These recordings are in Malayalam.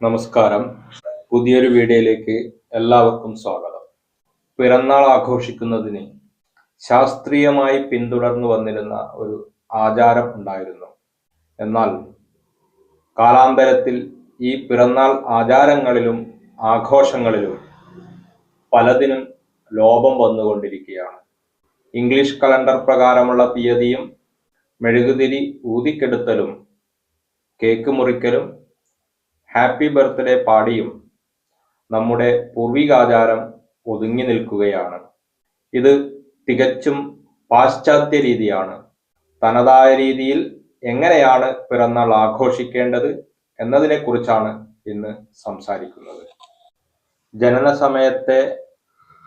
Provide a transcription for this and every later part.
നമസ്കാരം. പുതിയൊരു വീഡിയോയിലേക്ക് എല്ലാവർക്കും സ്വാഗതം. പിറന്നാൾ ആഘോഷിക്കുന്നതിന് ശാസ്ത്രീയമായി പിന്തുടർന്നു വന്നിരുന്ന ഒരു ആചാരം ഉണ്ടായിരുന്നു. എന്നാൽ കാലാന്തരത്തിൽ ഈ പിറന്നാൾ ആചാരങ്ങളിലും ആഘോഷങ്ങളിലും പലതിനും ലോപം വന്നുകൊണ്ടിരിക്കുകയാണ്. ഇംഗ്ലീഷ് കലണ്ടർ പ്രകാരമുള്ള തീയതിയും മെഴുകുതിരി ഊതിക്കെടുത്തലും കേക്ക് മുറിക്കലും ഹാപ്പി ബർത്ത്ഡേ പാടിയും നമ്മുടെ പൂർവികാചാരം ഒതുങ്ങി നിൽക്കുകയാണ്. ഇത് തികച്ചും പാശ്ചാത്യ രീതിയാണ്. തനതായ രീതിയിൽ എങ്ങനെയാണ് പിറന്നാൾ ആഘോഷിക്കേണ്ടത് എന്നതിനെക്കുറിച്ചാണ് ഇന്ന് സംസാരിക്കുന്നത്. ജനന സമയത്തെ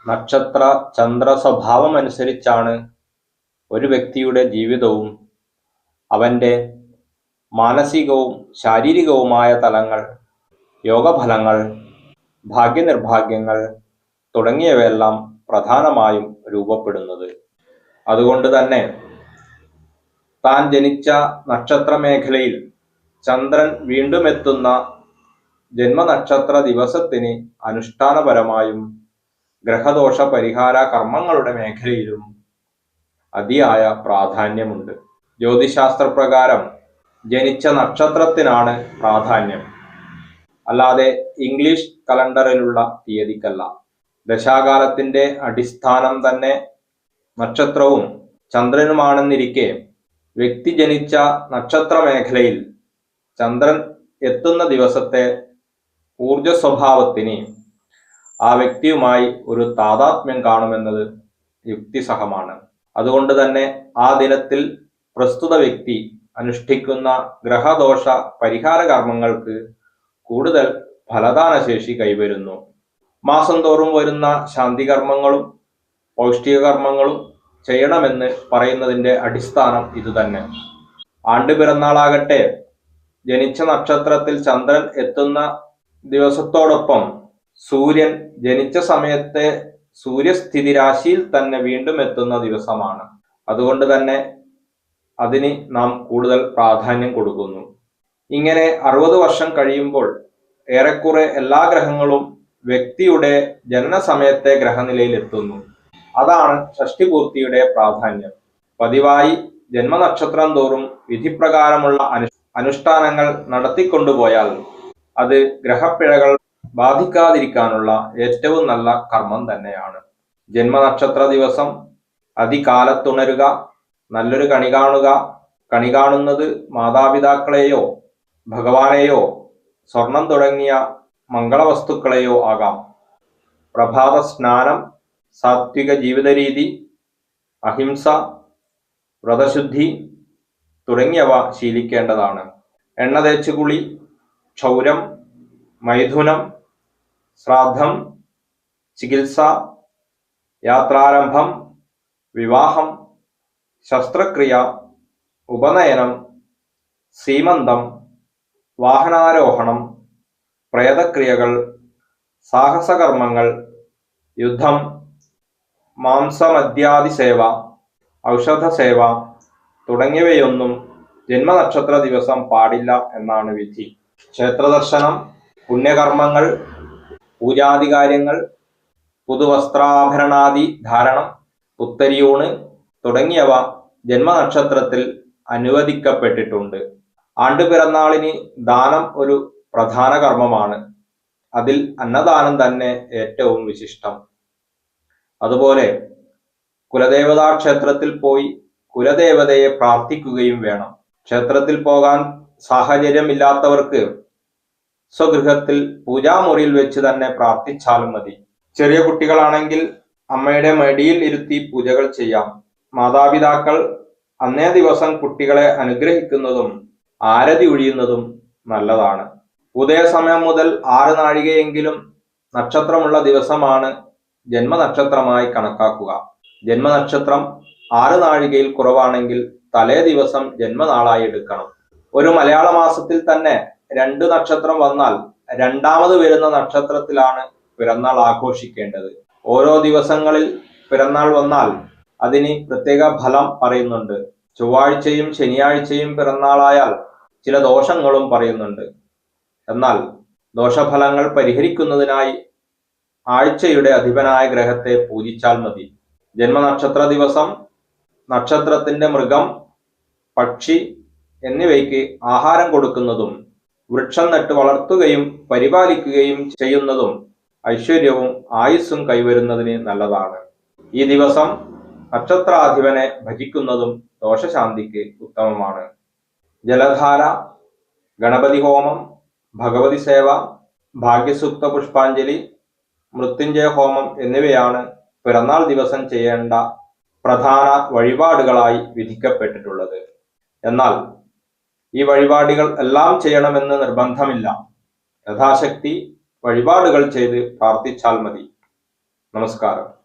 നക്ഷത്ര ചന്ദ്ര സ്വഭാവം അനുസരിച്ചാണ് ഒരു വ്യക്തിയുടെ ജീവിതവും അവന്റെ മാനസികവും ശാരീരികവുമായ തലങ്ങൾ യോഗഫലങ്ങൾ ഭാഗ്യനിർഭാഗ്യങ്ങൾ തുടങ്ങിയവയെല്ലാം പ്രധാനമായും രൂപപ്പെടുന്നത്. അതുകൊണ്ട് തന്നെ താൻ ജനിച്ച നക്ഷത്രമേഖലയിൽ ചന്ദ്രൻ വീണ്ടും എത്തുന്ന ജന്മനക്ഷത്ര ദിവസത്തിന് അനുഷ്ഠാനപരമായും ഗ്രഹദോഷ പരിഹാര കർമ്മങ്ങളുടെ മേഖലയിലും അതിയായ പ്രാധാന്യമുണ്ട്. ജ്യോതിശാസ്ത്രപ്രകാരം ജനിച്ച നക്ഷത്രത്തിനാണ് പ്രാധാന്യം. അല്ലാതെ ഇംഗ്ലീഷ് കലണ്ടറിലുള്ള തീയതിക്കല്ല. ദശാകാലത്തിന്റെ അടിസ്ഥാനം തന്നെ നക്ഷത്രവും ചന്ദ്രനുമാണെന്നിരിക്കെ വ്യക്തി ജനിച്ച നക്ഷത്ര മേഖലയിൽ ചന്ദ്രൻ എത്തുന്ന ദിവസത്തെ ഊർജ സ്വഭാവത്തിന് ആ വ്യക്തിയുമായി ഒരു താതാത്മ്യം കാണുമെന്നത് യുക്തിസഹമാണ്. അതുകൊണ്ട് തന്നെ ആ ദിനത്തിൽ പ്രസ്തുത വ്യക്തി അനുഷ്ഠിക്കുന്ന ഗ്രഹദോഷ പരിഹാര കർമ്മങ്ങൾക്ക് കൂടുതൽ ഫലദാനശേഷി കൈവരുന്നു. മാസം തോറും വരുന്ന ശാന്തികർമ്മങ്ങളും കർമ്മങ്ങളും പൗഷ്ടിക കർമ്മങ്ങളും ചെയ്യണമെന്ന് പറയുന്നതിന്റെ അടിസ്ഥാനം ഇതുതന്നെ. ആണ്ട് പിറന്നാളാകട്ടെ ജനിച്ച നക്ഷത്രത്തിൽ ചന്ദ്രൻ എത്തുന്ന ദിവസത്തോടൊപ്പം സൂര്യൻ ജനിച്ച സമയത്തെ സൂര്യസ്ഥിതി രാശിയിൽ തന്നെ വീണ്ടും എത്തുന്ന ദിവസമാണ്. അതുകൊണ്ട് തന്നെ അതിന് നാം കൂടുതൽ പ്രാധാന്യം കൊടുക്കുന്നു. ഇങ്ങനെ അറുപത് വർഷം കഴിയുമ്പോൾ ഏറെക്കുറെ എല്ലാ ഗ്രഹങ്ങളും വ്യക്തിയുടെ ജനന സമയത്തെ ഗ്രഹനിലയിൽ എത്തുന്നു അതാണ് ഷഷ്ടിപൂർത്തിയുടെ പ്രാധാന്യം. പതിവായി ജന്മനക്ഷത്രം തോറും വിധിപ്രകാരമുള്ള അനു അനുഷ്ഠാനങ്ങൾ നടത്തിക്കൊണ്ടുപോയാൽ അത് ഗ്രഹപ്പിഴകൾ ബാധിക്കാതിരിക്കാനുള്ള ഏറ്റവും നല്ല കർമ്മം തന്നെയാണ്. ജന്മനക്ഷത്ര ദിവസം അതികാലത്തുണരുക നല്ലൊരു കണി കാണുക കണി കാണുന്നത് മാതാപിതാക്കളെയോ ഭഗവാനെയോ സ്വർണം തുടങ്ങിയ മംഗളവസ്തുക്കളെയോ ആകാം. പ്രഭാത സ്നാനം സാത്വിക ജീവിത രീതി അഹിംസ വ്രതശുദ്ധി തുടങ്ങിയവ ശീലിക്കേണ്ടതാണ്. എണ്ണ തേച്ചുകുളി ക്ഷൗരം മൈഥുനം ശ്രാദ്ധം ചികിത്സ യാത്രാരംഭം വിവാഹം ശസ്ത്രക്രിയ ഉപനയനം സീമന്തം വാഹനാരോഹണം പ്രേതക്രിയകൾ സാഹസകർമ്മങ്ങൾ യുദ്ധം മാംസമദ്യാദി സേവ ഔഷധ സേവ തുടങ്ങിയവയൊന്നും ജന്മനക്ഷത്ര ദിവസം പാടില്ല എന്നാണ് വിധി. ക്ഷേത്രദർശനം പുണ്യകർമ്മങ്ങൾ പൂജാതി കാര്യങ്ങൾ പുതുവസ്ത്രാഭരണാദി ധാരണം പുത്തരിയൂണ് തുടങ്ങിയവ ജന്മനക്ഷത്രത്തിൽ അനുവദിക്കപ്പെട്ടിട്ടുണ്ട്. ആണ്ടുപിറന്നാളിന് ദാനം ഒരു പ്രധാന കർമ്മമാണ്. അതിൽ അന്നദാനം തന്നെ ഏറ്റവും വിശിഷ്ടം. അതുപോലെ കുലദേവതാ ക്ഷേത്രത്തിൽ പോയി കുലദേവതയെ പ്രാർത്ഥിക്കുകയും വേണം. ക്ഷേത്രത്തിൽ പോകാൻ സാഹചര്യമില്ലാത്തവർക്ക് സ്വഗൃഹത്തിൽ പൂജാമുറിയിൽ വെച്ച് തന്നെ പ്രാർത്ഥിച്ചാലും മതി. ചെറിയ കുട്ടികളാണെങ്കിൽ അമ്മയുടെ മടിയിൽ ഇരുത്തി പൂജകൾ ചെയ്യാം. മാതാപിതാക്കൾ അന്നേ ദിവസം കുട്ടികളെ അനുഗ്രഹിക്കുന്നതും ആരതി ഒഴിയുന്നതും നല്ലതാണ്. ഉദയസമയം മുതൽ ആറ് നാഴികയെങ്കിലും നക്ഷത്രമുള്ള ദിവസമാണ് ജന്മനക്ഷത്രമായി കണക്കാക്കുക. ജന്മനക്ഷത്രം ആറ് നാഴികയിൽ കുറവാണെങ്കിൽ തലേ ദിവസം ജന്മനാളായി എടുക്കണം. ഒരു മലയാള മാസത്തിൽ തന്നെ രണ്ട് നക്ഷത്രം വന്നാൽ രണ്ടാമത് വരുന്ന നക്ഷത്രത്തിലാണ് പിറന്നാൾ ആഘോഷിക്കേണ്ടത്. ഓരോ ദിവസങ്ങളിൽ പിറന്നാൾ വന്നാൽ അതിന് പ്രത്യേക ഫലം പറയുന്നുണ്ട്. ചൊവ്വാഴ്ചയും ശനിയാഴ്ചയും പിറന്നാളായാൽ ചില ദോഷങ്ങളും പറയുന്നുണ്ട്. എന്നാൽ ദോഷഫലങ്ങൾ പരിഹരിക്കുന്നതിനായി ആഴ്ചയുടെ അധിപനായ ഗ്രഹത്തെ പൂജിച്ചാൽ മതി. ജന്മനക്ഷത്ര ദിവസം നക്ഷത്രത്തിന്റെ മൃഗം പക്ഷി എന്നിവയ്ക്ക് ആഹാരം കൊടുക്കുന്നതും വൃക്ഷം നട്ട് വളർത്തുകയും പരിപാലിക്കുകയും ചെയ്യുന്നതും ഐശ്വര്യവും ആയുസ്സും കൈവരുന്നതിന് നല്ലതാണ്. ഈ ദിവസം നക്ഷത്രാധിപനെ ഭജിക്കുന്നതും ദോഷശാന്തിക്ക് ഉത്തമമാണ്. ജലധാര ഗണപതി ഹോമം ഭഗവതി സേവ ഭാഗ്യസൂക്ത പുഷ്പാഞ്ജലി മൃത്യുഞ്ജയ ഹോമം എന്നിവയാണ് പിറന്നാൾ ദിവസം ചെയ്യേണ്ട പ്രധാന വഴിപാടുകളായി വിധിക്കപ്പെട്ടിട്ടുള്ളത്. എന്നാൽ ഈ വഴിപാടുകൾ എല്ലാം ചെയ്യണമെന്ന് നിർബന്ധമില്ല. യഥാശക്തി വഴിപാടുകൾ ചെയ്ത് പ്രാർത്ഥിച്ചാൽ മതി. നമസ്കാരം.